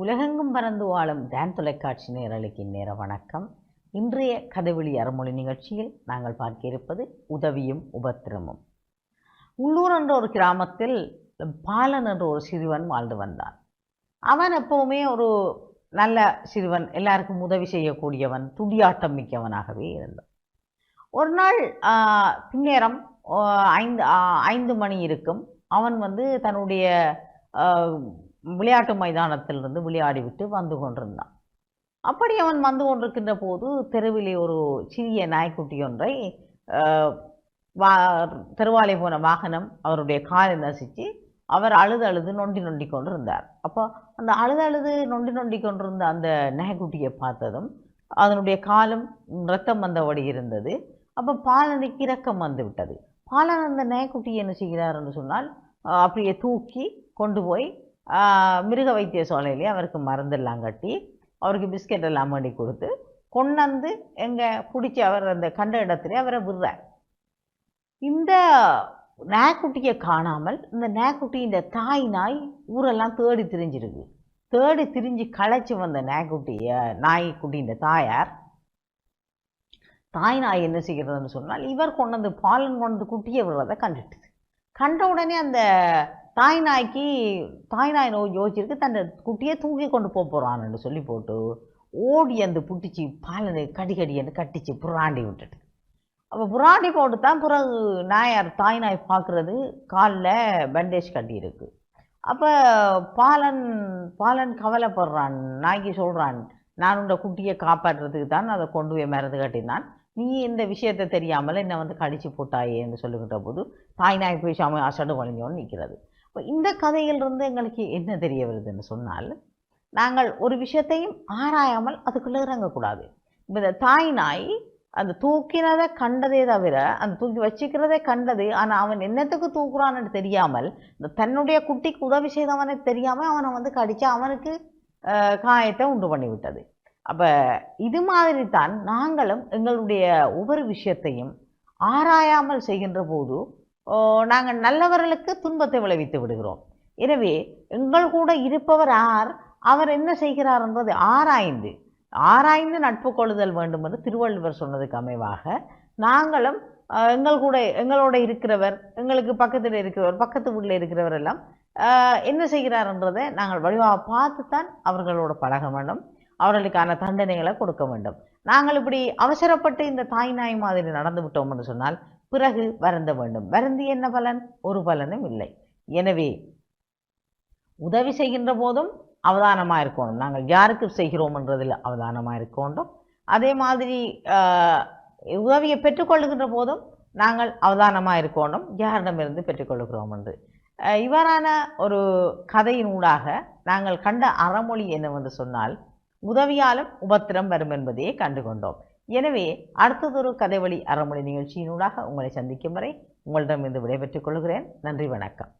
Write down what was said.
உலகெங்கும் பறந்து வாழும் டேன் தொலைக்காட்சி நேரலுக்கு நேர வணக்கம். இன்றைய கதைவெளி அறமொழி நிகழ்ச்சியில் நாங்கள் பார்க்க இருப்பது உதவியும் உபத்திரமும். உள்ளூர் என்ற ஒரு கிராமத்தில் பாலன் என்ற ஒரு சிறுவன் வாழ்ந்து வந்தான். அவன் எப்பவுமே ஒரு நல்ல சிறுவன் எல்லாருக்கும் உதவி செய்யக்கூடியவன் துடியாட்டம் மிக்கவனாகவே இருந்தான். ஒரு நாள் பின்னேரம் ஐந்து ஐந்து மணி இருக்கும். அவன் வந்து தன்னுடைய விளையாட்டு மைதானத்திலிருந்து விளையாடிவிட்டு வந்து கொண்டிருந்தான். அப்படி அவன் வந்து கொண்டிருக்கின்ற போது தெருவிலே ஒரு சிறிய நாய்க்குட்டி ஒன்றை வா தெருவாலை போன வாகனம் அவருடைய காலை நசித்து அவர் அழுது அழுது நொண்டி நொண்டி கொண்டிருந்தார். அப்போ அந்த அழுது அழுது நொண்டி நொண்டி கொண்டிருந்த அந்த நாய்க்குட்டியை பார்த்ததும் அதனுடைய காலம் ரத்தம் வந்தபடி இருந்தது. அப்போ பாலனுக்கு இரக்கம் வந்து விட்டது. பாலன் அந்த நாய்க்குட்டி என்ன செய்கிறார் என்று சொன்னால் அப்படியே தூக்கி கொண்டு போய் மிருக வைத்திய சோலையிலேயே அவருக்கு மருந்தெல்லாம் கட்டி. அவருக்கு பிஸ்கெட் எல்லாம் பண்ணி கொடுத்து கொண்டாந்து எங்கே பிடிச்சி அவர் அந்த கண்ட இடத்துல அவரை விடுறார். இந்த நாய்க்குட்டியை காணாமல் இந்த நாய்க்குட்டி இந்த தாய் நாய் ஊரெல்லாம் தேடி திரிஞ்சிருக்கு. தேடி திரிஞ்சு களைச்சி வந்த நாய்க்குட்டிய நாய்க்குட்டி இந்த தாயார் தாய் நாய் என்ன செய்கிறதுன்னு சொன்னால் இவர் கொண்டு வந்து பாலன் கொண்டு குட்டியை விடுறதை கண்டுட்டுது. கண்ட உடனே அந்த தாய் நாய்க்கு தாய் நாய் நோய் யோசிச்சிருக்கு தன் குட்டியை தூக்கி கொண்டு போக போகிறான்னு சொல்லி போட்டு ஓடி அந்த புட்டிச்சு பாலனை கடிகடின்னு கட்டிச்சு புறாண்டி விட்டுட்டு. அப்போ புறாண்டி போட்டு தான் பிறகு நாயார் தாய் நாய் பார்க்குறது காலில் பேண்டேஜ் கட்டியிருக்கு. அப்போ பாலன் பாலன் கவலைப்படுறான் நாய்க்கு சொல்கிறான் நான் உண்ட குட்டியை காப்பாற்றுறதுக்கு தான் அதை கொண்டு போய் மருந்து கட்டினான். நீ இந்த விஷயத்தை தெரியாமல் என்னை வந்து கடிச்சு போட்டாயேன்னு சொல்லுகின்ற போது தாய் நாய் போய் சாமி அசடு வழிஞ்சோன்னு நிற்கிறது இப்போ இந்த கதையிலிருந்து எங்களுக்கு என்ன தெரிய வருதுன்னு சொன்னால் நாங்கள் ஒரு விஷயத்தையும் ஆராயாமல் அதுக்குள்ளே இறங்கக்கூடாது. இப்போ இந்த தாய் நாய் அந்த தூக்கினதை கண்டதே தவிர அந்த தூக்கி வச்சுக்கிறதே கண்டது ஆனால் அவன் என்னத்துக்கு தூக்குறான்னு தெரியாமல் இந்த தன்னுடைய குட்டிக்கு உதவி செய்தவனுக்கு தெரியாமல் அவனை வந்து கடித்து அவனுக்கு காயத்தை உண்டு பண்ணிவிட்டது. அப்போ இது மாதிரி தான் நாங்களும் எங்களுடைய ஒவ்வொரு விஷயத்தையும் ஆராயாமல் செய்கின்ற போது நாங்கள் நல்லவர்களுக்கு துன்பத்தை விளைவித்து விடுகிறோம். எனவே எங்கள் கூட இருப்பவர் யார்? அவர் என்ன செய்கிறார் என்பது ஆராய்ந்து ஆராய்ந்து நட்பு கொள்ளுதல் வேண்டும் என்று திருவள்ளுவர் சொன்னதுக்கு அமைவாக நாங்களும் அஹ், எங்கள் கூட எங்களோட இருக்கிறவர் எங்களுக்கு பக்கத்தில் இருக்கிறவர் பக்கத்து வீட்டில் இருக்கிறவர் எல்லாம் அஹ், என்ன செய்கிறார்ன்றதை நாங்கள் வடிவாக பார்த்து தான் அவர்களோட பழக வேண்டும் அவர்களுக்கான தண்டனைகளை கொடுக்க வேண்டும். நாங்கள் இப்படி அவசரப்பட்டு இந்த தாய் நாய் மாதிரி நடந்து விட்டோம் என்று சொன்னால் பிறகு வருந்த வேண்டும். வருந்தி என்ன பலன்? ஒரு பலனும் இல்லை. எனவே உதவி செய்கின்ற போதும் அவதானமாக இருக்கணும் நாங்கள் யாருக்கு செய்கிறோம்ன்றதில் அவதானமாக இருக்கணும் அதே மாதிரி உதவியை பெற்றுக்கொள்ளுகின்ற போதும் நாங்கள் அவதானமாக இருக்கணும் யாரிடமிருந்து பெற்றுக்கொள்ளுகிறோம் என்று. இவ்வாறான ஒரு கதையின் ஊடாக நாங்கள் கண்ட அறமொழி என்னவென்று சொன்னால் உதவியாலும் உபத்திரம் வரும் என்பதையே கண்டுகொண்டோம். எனவே அடுத்ததொரு கதைவழி அறமொழி நிகழ்ச்சியினூடாக உங்களை சந்திக்கும் வரை உங்களிடமிருந்து விடைபெற்றுக் கொள்கிறேன். நன்றி வணக்கம்.